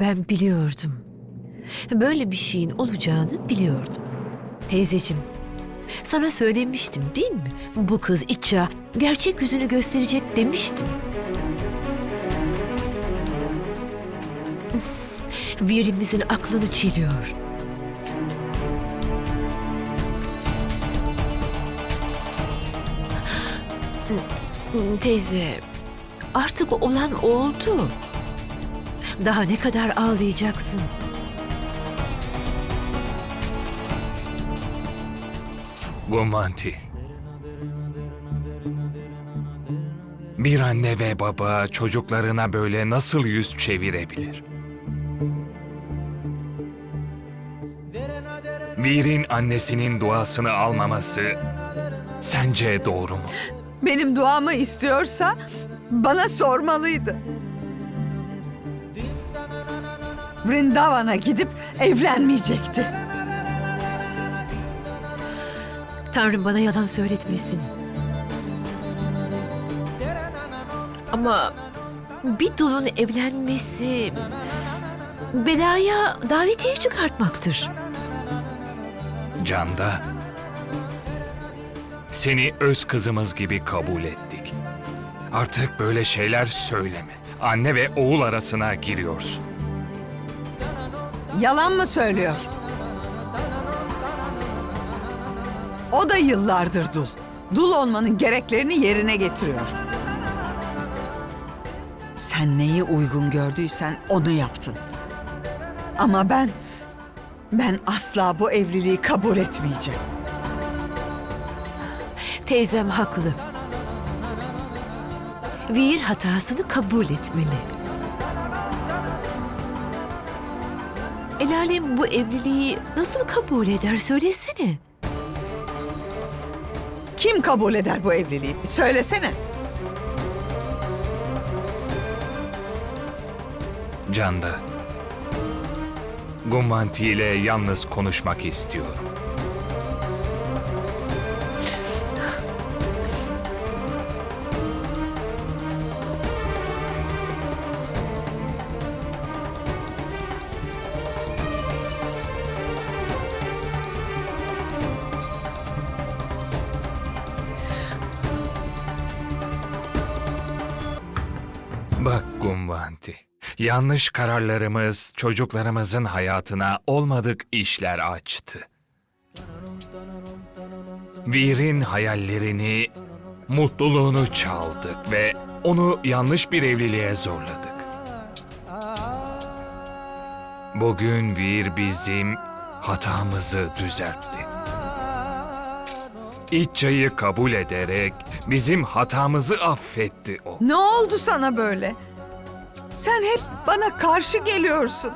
Ben biliyordum. Böyle bir şeyin olacağını biliyordum. Teyzeciğim, sana söylemiştim değil mi? Bu kız İtça gerçek yüzünü gösterecek demiştim. Virimizin aklını çeliyor. Teyze, artık olan oldu. Daha ne kadar ağlayacaksın? Gumanti. Bir anne ve baba çocuklarına böyle nasıl yüz çevirebilir? Vir'in annesinin duasını almaması sence doğru mu? Benim duamı istiyorsa bana sormalıydı. Vrindavan'a gidip evlenmeyecekti. Tanrım bana yalan söyletmesin. Ama bir dulun evlenmesi belaya davetiye çıkartmaktır. Canda, seni öz kızımız gibi kabul ettik. Artık böyle şeyler söyleme. Anne ve oğul arasına giriyorsun. Yalan mı söylüyor? O da yıllardır dul. Dul olmanın gereklerini yerine getiriyor. Sen neyi uygun gördüysen onu yaptın. Ama ben, ben asla bu evliliği kabul etmeyeceğim. Teyzem haklı. Vir hatasını kabul etmeli. El alem bu evliliği nasıl kabul eder söylesene. Kim kabul eder bu evliliği? Söylesene. Canda. Gumvanti ile yalnız konuşmak istiyorum. Bak Gumvanti, yanlış kararlarımız çocuklarımızın hayatına olmadık işler açtı. Vir'in hayallerini, mutluluğunu çaldık ve onu yanlış bir evliliğe zorladık. Bugün Vir bizim hatamızı düzeltti. İççayı kabul ederek bizim hatamızı affetti o. Ne oldu sana böyle? Sen hep bana karşı geliyorsun.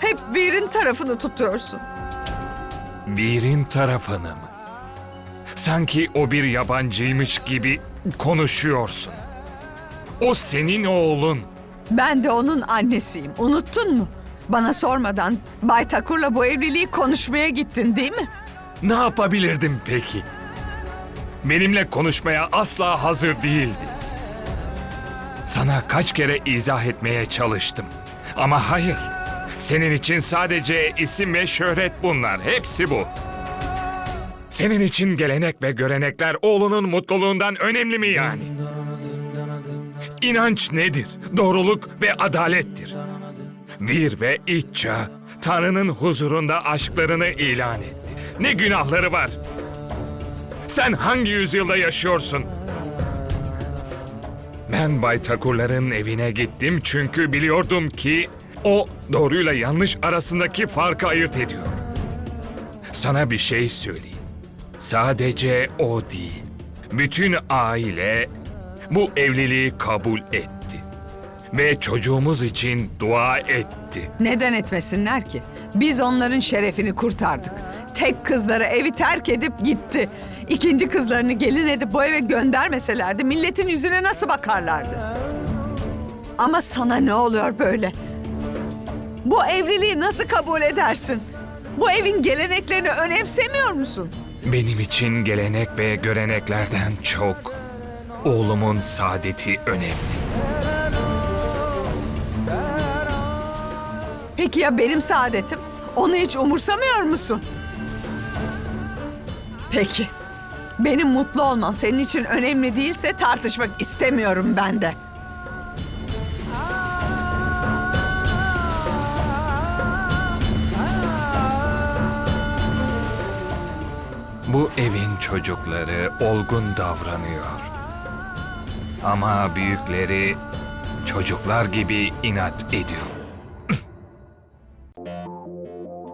Hep Vir'in tarafını tutuyorsun. Bir'in tarafını mı? Sanki o bir yabancıymış gibi konuşuyorsun. O senin oğlun. Ben de onun annesiyim. Unuttun mu? Bana sormadan Bay Takur'la bu evliliği konuşmaya gittin değil mi? Ne yapabilirdim peki? Benimle konuşmaya asla hazır değildi. Sana kaç kere izah etmeye çalıştım. Ama hayır. Senin için sadece isim ve şöhret bunlar. Hepsi bu. Senin için gelenek ve görenekler oğlunun mutluluğundan önemli mi yani? İnanç nedir? Doğruluk ve adalettir. Vir ve İtça, Tanrı'nın huzurunda aşklarını ilan etti. Ne günahları var? Sen hangi yüzyılda yaşıyorsun? Ben Bay Takurların evine gittim çünkü biliyordum ki o doğruyla yanlış arasındaki farkı ayırt ediyor. Sana bir şey söyleyeyim. Sadece o değil. Bütün aile bu evliliği kabul etti. Ve çocuğumuz için dua etti. Neden etmesinler ki? Biz onların şerefini kurtardık. Tek kızları evi terk edip gitti. İkinci kızlarını gelin edip bu eve göndermeselerdi milletin yüzüne nasıl bakarlardı? Ama sana ne oluyor böyle? Bu evliliği nasıl kabul edersin? Bu evin geleneklerini önemsemiyor musun? Benim için gelenek ve göreneklerden çok oğlumun saadeti önemli. Peki ya benim saadetim? Onu hiç umursamıyor musun? Peki. Benim mutlu olmam senin için önemli değilse tartışmak istemiyorum ben de. Bu evin çocukları olgun davranıyor. Ama büyükleri çocuklar gibi inat ediyor.